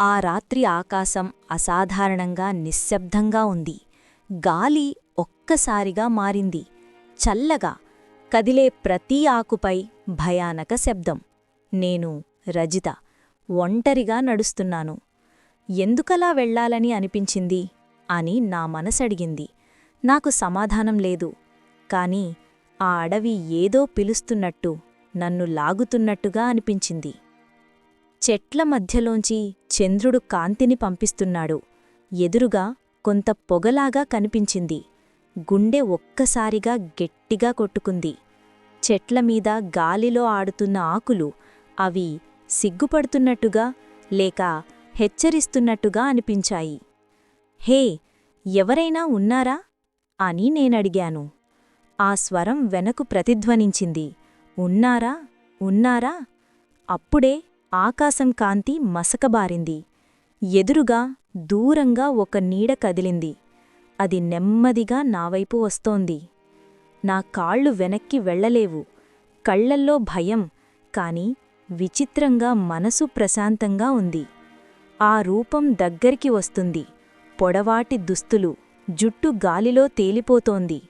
ఆ రాత్రి ఆకాశం అసాధారణంగా నిశ్శబ్దంగా ఉంది. గాలి ఒక్కసారిగా మారింది. చల్లగా కదిలే ప్రతి ఆకుపై భయానక శబ్దం. నేను రజిత ఒంటరిగా నడుస్తున్నాను. ఎందుకలా వెళ్ళాలని అనిపించింది? అని నా మనసడిగింది నాకు సమాధానం లేదు. కాని ఆ అడవి ఏదో పిలుస్తున్నట్టు నన్ను లాగుతున్నట్టుగా అనిపించింది. చెట్ల మధ్యలోంచి చంద్రుడు కాంతిని పంపిస్తున్నాడు. ఎదురుగా కొంత పొగలాగా కనిపించింది. గుండె ఒక్కసారిగా గట్టిగా కొట్టుకుంది. చెట్లమీద గాలిలో ఆడుతున్న ఆకులు అవి సిగ్గుపడుతున్నట్టుగా లేక హెచ్చరిస్తున్నట్టుగా అనిపించాయి. హే ఎవరైనా ఉన్నారా? అని నేనడిగాను. ఆ స్వరం వెనకు ప్రతిధ్వనించింది. ఉన్నారా? ఉన్నారా? అప్పుడే ఆకాశం కాంతి మసకబారింది. ఎదురుగా దూరంగా ఒక నీడ కదిలింది. అది నెమ్మదిగా నావైపు వస్తోంది. నా కాళ్ళు వెనక్కి వెళ్ళలేవు కళ్ళల్లో భయం కాని విచిత్రంగా మనసు ప్రశాంతంగా ఉంది. ఆ రూపం దగ్గరికి వస్తుంది. పొడవాటి దుస్తులు జుట్టు గాలిలో తేలిపోతోంది.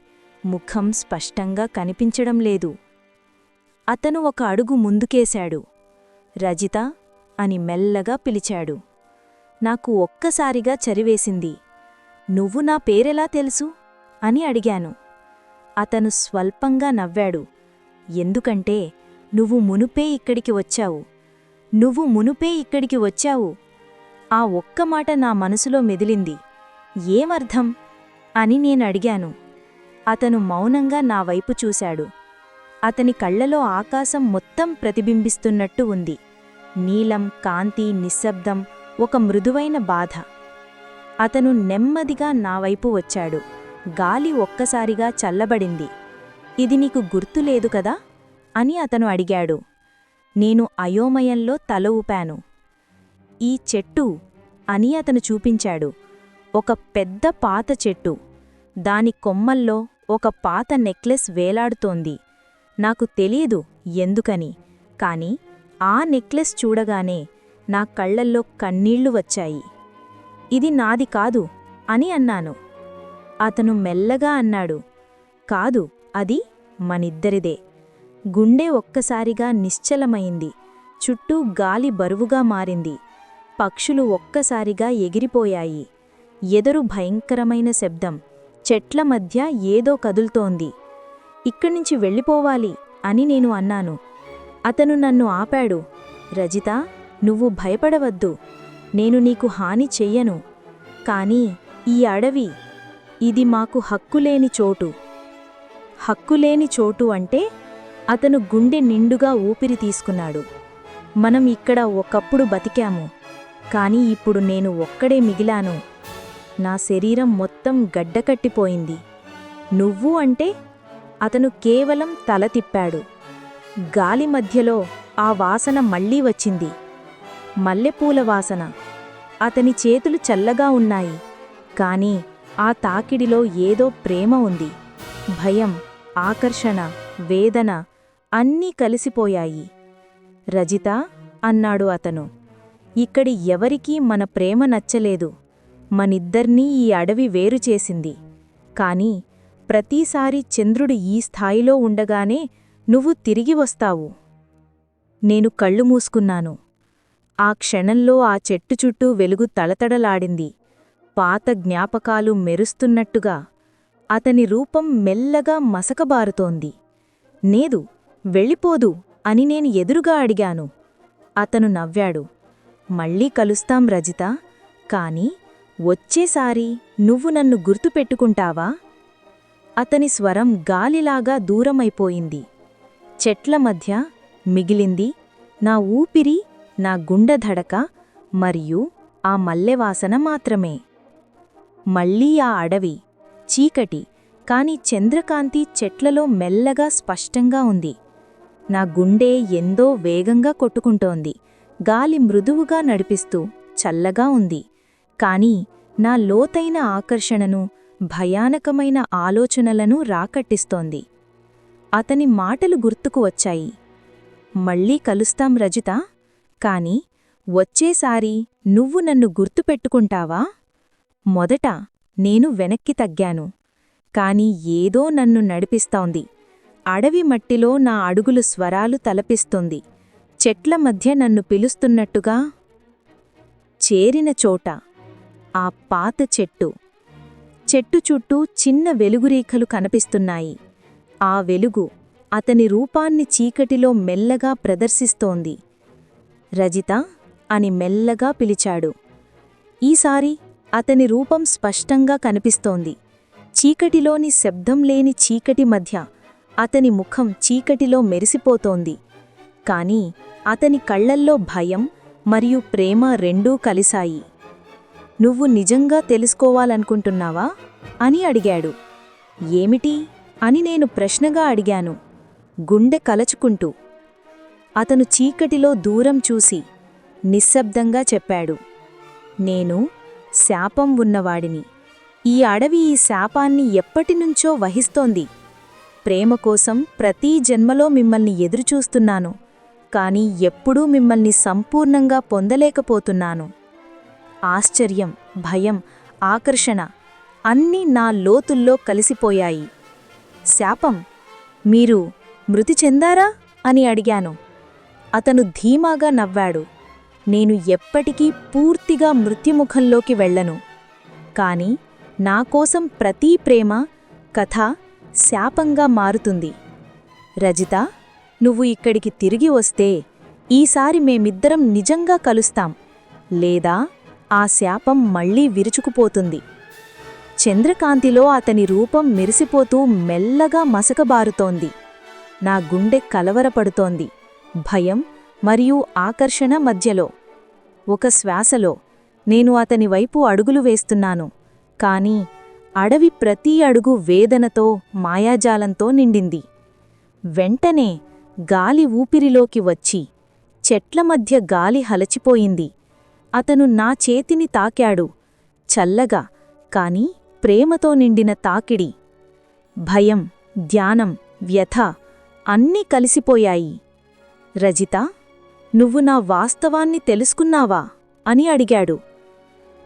ముఖం స్పష్టంగా కనిపించడం లేదు. అతను ఒక అడుగు ముందుకేశాడు. రజిత అని మెల్లగా పిలిచాడు. నాకు ఒక్కసారిగా చరివేసింది. నువ్వు నా పేరెలా తెలుసు? అని అడిగాను. అతను స్వల్పంగా నవ్వాడు. ఎందుకంటే నువ్వు మునుపే ఇక్కడికి వచ్చావు. నువ్వు మునుపే ఇక్కడికి వచ్చావు. ఆ ఒక్క మాట నా మనసులో మెదిలింది. ఏమర్థం? అని నేనడిగాను అతను మౌనంగా నా వైపు చూశాడు. అతని కళ్ళలో ఆకాశం మొత్తం ప్రతిబింబిస్తున్నట్టు ఉంది. నీలం కాంతి నిశ్శబ్దం ఒక మృదువైన బాధ. అతను నెమ్మదిగా నా వైపు వచ్చాడు. గాలి ఒక్కసారిగా చల్లబడింది. ఇది నీకు గుర్తులేదు కదా? అని అతను అడిగాడు. నేను అయోమయంలో తల ఊపాను. ఈ చెట్టు అని అతను చూపించాడు. ఒక పెద్ద పాత చెట్టు. దాని కొమ్మల్లో ఒక పాత నెక్లెస్ వేలాడుతోంది. నాకు తెలియదు ఎందుకని. కాని ఆ నెక్లెస్ చూడగానే నా కళ్ళల్లో కన్నీళ్ళు వచ్చాయి. ఇది నాది కాదు అని అన్నాను. అతను మెల్లగా అన్నాడు కాదు అది మనిద్దరిదే. గుండె ఒక్కసారిగా నిశ్చలమైంది. చుట్టూ గాలి బరువుగా మారింది. పక్షులు ఒక్కసారిగా ఎగిరిపోయాయి. ఎదరు భయంకరమైన శబ్దం. చెట్ల మధ్య ఏదో కదులుతోంది. ఇక్కడ్నుంచి వెళ్ళిపోవాలి అని నేను అన్నాను. అతను నన్ను ఆపాడు. రజిత నువ్వు భయపడవద్దు. నేను నీకు హాని చెయ్యను. కానీ ఈ అడవి ఇది మాకు హక్కులేని చోటు. హక్కులేని చోటు అంటే అతను గుండె నిండుగా ఊపిరి తీసుకున్నాడు. మనం ఇక్కడ ఒకప్పుడు బతికాము. కానీ ఇప్పుడు నేను ఒక్కడే మిగిలాను. నా శరీరం మొత్తం గడ్డకట్టిపోయింది. నువ్వు అంటే అతను కేవలం తల తిప్పాడు. గాలి మధ్యలో ఆ వాసన మళ్ళీ వచ్చింది. మల్లెపూల వాసన. అతని చేతులు చల్లగా ఉన్నాయి. కాని ఆ తాకిడిలో ఏదో ప్రేమ ఉంది. భయం ఆకర్షణ వేదన అన్నీ కలిసిపోయాయి. రజిత అన్నాడు అతను ఇక్కడి ఎవరికీ మన ప్రేమ నచ్చలేదు. మనిద్దర్నీ ఈ అడవి వేరు చేసింది. కాని ప్రతిసారి చంద్రుడు ఈ స్థాయిలో ఉండగానే నువ్వు తిరిగి వస్తావు. నేను కళ్ళు మూసుకున్నాను. ఆ క్షణంలో ఆ చెట్టు చుట్టూ వెలుగు తళతళలాడింది. పాత జ్ఞాపకాలు మెరుస్తున్నట్టుగా అతని రూపం మెల్లగా మసకబారుతోంది. నేదు వెళ్ళిపోదు అని నేను ఎదురుగా అడిగాను. అతను నవ్వాడు. మళ్ళీ కలుస్తాం రజిత. కాని వచ్చేసారి నువ్వు నన్ను గుర్తుపెట్టుకుంటావా? అతని స్వరం గాలిలాగా దూరమైపోయింది. చెట్ల మధ్య మిగిలింది నా ఊపిరి నా గుండెధడక మరియు ఆ మల్లెవాసన మాత్రమే. మళ్ళీ ఆ అడవి చీకటి కాని చంద్రకాంతి చెట్లలో మెల్లగా స్పష్టంగా ఉంది. నా గుండె ఎందో వేగంగా కొట్టుకుంటోంది. గాలి మృదువుగా నడిపిస్తూ చల్లగా ఉంది. కాని నా లోతైన ఆకర్షణను భయానకమైన ఆలోచనలను రాకట్టిస్తోంది. అతని మాటలు గుర్తుకు వచ్చాయి. మళ్ళీ కలుస్తాం రజిత. కాని వచ్చేసారి నువ్వు నన్ను గుర్తుపెట్టుకుంటావా? మొదట నేను వెనక్కి తగ్గాను. కాని ఏదో నన్ను నడిపిస్తోంది. అడవి మట్టిలో నా అడుగులు స్వరాలు తలపిస్తుంది. చెట్ల మధ్య నన్ను పిలుస్తున్నట్టుగా చేరిన చోట ఆ పాత చెట్టు చెట్టు చుట్టూ చిన్న వెలుగురేఖలు కనిపిస్తున్నాయి. ఆ వెలుగు అతని రూపాన్ని చీకటిలో మెల్లగా ప్రదర్శిస్తోంది. రజిత అని మెల్లగా పిలిచాడు. ఈసారి అతని రూపం స్పష్టంగా కనిపిస్తోంది. చీకటిలోని శబ్దం లేని చీకటి మధ్య అతని ముఖం చీకటిలో మెరిసిపోతోంది. కాని అతని కళ్ళల్లో భయం మరియు ప్రేమ రెండూ కలిశాయి. నువ్వు నిజంగా తెలుసుకోవాలనుకుంటున్నావా? అని అడిగాడు. ఏమిటి? అని నేను ప్రశ్నగా అడిగాను. గుండె కలచుకుంటూ. అతను చీకటిలో దూరం చూసి నిశ్శబ్దంగా చెప్పాడు. నేను శాపం ఉన్నవాడిని. ఈ అడవి ఈ శాపాన్ని ఎప్పటినుంచో వహిస్తోంది. ప్రేమ కోసం ప్రతీ జన్మలో మిమ్మల్ని ఎదురుచూస్తున్నాను. కానీ ఎప్పుడూ మిమ్మల్ని సంపూర్ణంగా పొందలేకపోతున్నాను. ఆశ్చర్యం భయం ఆకర్షణ అన్నీ నా లోతుల్లో కలిసిపోయాయి. శాపం మీరు మృతి చెందారా? అని అడిగాను. అతను ధీమాగా నవ్వాడు. నేను ఎప్పటికీ పూర్తిగా మృత్యుముఖంలోకి వెళ్ళను. కాని నాకోసం ప్రతీ ప్రేమ కథ శాపంగా మారుతుంది. రజిత నువ్వు ఇక్కడికి తిరిగి వస్తే ఈసారి మేమిద్దరం నిజంగా కలుస్తాం. లేదా ఆ శాపం మళ్ళీ విరుచుకుపోతుంది. చంద్రకాంతిలో అతని రూపం మెరిసిపోతూ మెల్లగా మసకబారుతోంది. నా గుండె కలవరపడుతోంది. భయం మరియు ఆకర్షణ మధ్యలో. ఒక శ్వాసలో నేను అతని వైపు అడుగులు వేస్తున్నాను. కాని అడవి ప్రతి అడుగు వేదనతో మాయాజాలంతో నిండింది. వెంటనే గాలి ఊపిరిలోకి వచ్చి చెట్ల మధ్య గాలి హలచిపోయింది. అతను నా చేతిని తాకాడు. చల్లగా కాని ప్రేమతో నిండిన తాకిడి. భయం ధ్యానం వ్యథ అన్నీ కలిసిపోయాయి. రజిత నువ్వు నా వాస్తవాన్ని తెలుసుకున్నావా? అని అడిగాడు.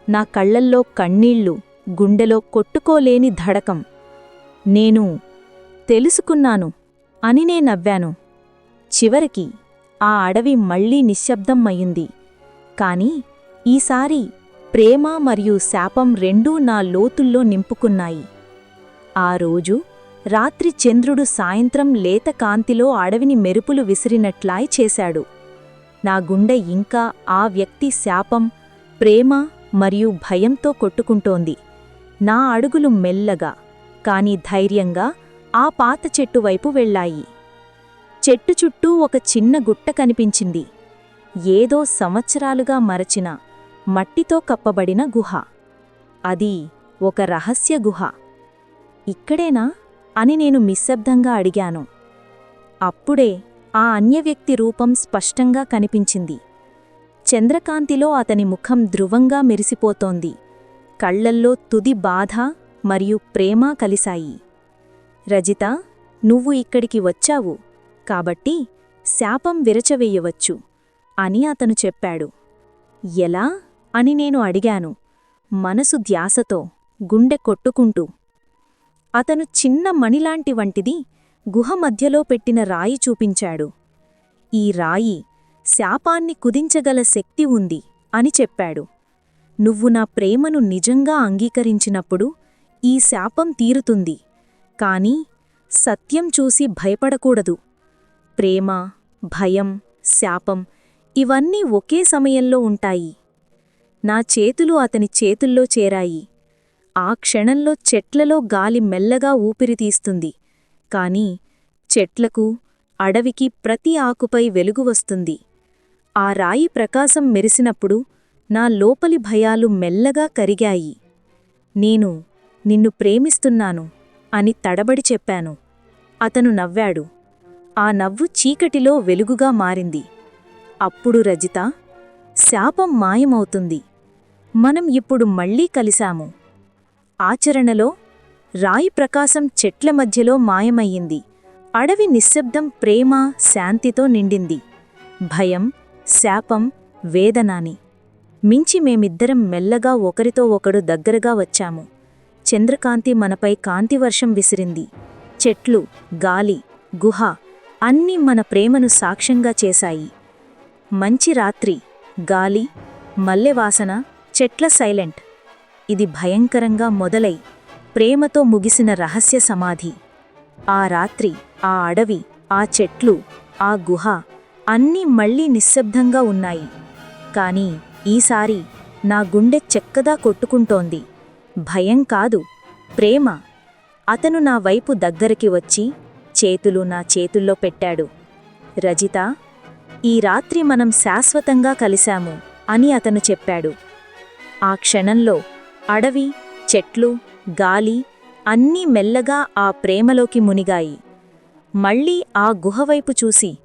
నా కళ్ళల్లో కన్నీళ్ళు గుండెలో కొట్టుకోలేని ధడకం. నేను తెలుసుకున్నాను అని నే నవ్వాను. చివరికి ఆ అడవి మళ్ళీ నిశ్శబ్దం అయింది కాని ఈసారి ప్రేమ మరియు శాపం రెండూ నా లోతుల్లో నింపుకున్నాయి. ఆ రోజు రాత్రి చంద్రుడు సాయంత్రం లేత కాంతిలో అడవిని మెరుపులు విసిరినట్లాయ్ చేశాడు. నా గుండె ఇంకా ఆ వ్యక్తి శాపం ప్రేమ మరియు భయంతో కొట్టుకుంటోంది. నా అడుగులు మెల్లగా కాని ధైర్యంగా ఆ పాత చెట్టు వైపు వెళ్ళాయి. చెట్టు చుట్టూ ఒక చిన్న గుట్ట కనిపించింది. ఏదో సంవత్సరాలుగా మరచిన మట్టితో కప్పబడిన గుహ. అది ఒక రహస్య గుహ. ఇక్కడేనా? అని నేను నిశ్శబ్దంగా అడిగాను. అప్పుడే ఆ అన్యవ్యక్తి రూపం స్పష్టంగా కనిపించింది. చంద్రకాంతిలో అతని ముఖం ధృవంగా మెరిసిపోతోంది. కళ్ళల్లో తుది బాధ మరియు ప్రేమ కలిశాయి. రజిత నువ్వు ఇక్కడికి వచ్చావు. కాబట్టి శాపం విరచవేయవచ్చు అని అతను చెప్పాడు. ఎలా? అని నేను అడిగాను. మనసు ధ్యాసతో గుండె కొట్టుకుంటూ. అతను చిన్న మణిలాంటి వంటిది గుహ మధ్యలో పెట్టిన రాయి చూపించాడు. ఈ రాయి శాపాన్ని కుదించగల శక్తి ఉంది అని చెప్పాడు. నువ్వు నా ప్రేమను నిజంగా అంగీకరించినప్పుడు ఈ శాపం తీరుతుంది. కాని సత్యం చూసి భయపడకూడదు. ప్రేమ భయం శాపం ఇవన్నీ ఒకే సమయంలో ఉంటాయి. నా చేతులు అతని చేతుల్లో చేరాయి. ఆ క్షణంలో చెట్లలో గాలి మెల్లగా ఊపిరితీస్తుంది. కాని చెట్లకు అడవికి ప్రతి ఆకుపై వెలుగు వస్తుంది. ఆ రాయి ప్రకాశం మెరిసినప్పుడు నా లోపలి భయాలు మెల్లగా కరిగాయి. నేను నిన్ను ప్రేమిస్తున్నాను అని తడబడి చెప్పాను. అతను నవ్వాడు. ఆ నవ్వు చీకటిలో వెలుగుగా మారింది. అప్పుడు రజిత శాపం మాయమవుతుంది. మనం ఇప్పుడు మళ్ళీ కలిశాము. ఆచరణలో రాయి ప్రకాశం చెట్ల మధ్యలో మాయమయ్యింది. అడవి నిశ్శబ్దం ప్రేమ శాంతితో నిండింది. భయం శాపం వేదనాని. మించి మేమిద్దరం మెల్లగా ఒకరితో ఒకడు దగ్గరగా వచ్చాము. చంద్రకాంతి మనపై కాంతివర్షం విసిరింది. చెట్లు గాలి గుహ అన్నీ మన ప్రేమను సాక్ష్యంగా చేశాయి. మంచి రాత్రి. గాలి మల్లెవాసన చెట్ల సైలెంట్. ఇది భయంకరంగా మొదలై ప్రేమతో ముగిసిన రహస్య సమాధి. ఆ రాత్రి ఆ అడవి ఆ చెట్లు ఆ గుహ అన్నీ మళ్ళీ నిశ్శబ్దంగా ఉన్నాయి. కానీ ఈసారి నా గుండె చెక్కదా కొట్టుకుంటోంది. భయం కాదు ప్రేమ. అతను నా వైపు దగ్గరికి వచ్చి చేతులు నా చేతుల్లో పెట్టాడు. రజిత ఈ రాత్రి మనం శాశ్వతంగా కలిశాము అని అతను చెప్పాడు. ఆ క్షణంలో అడవి చెట్లు గాలి అన్నీ మెల్లగా ఆ ప్రేమలోకి మునిగాయి. మళ్ళీ ఆ గుహవైపు చూసి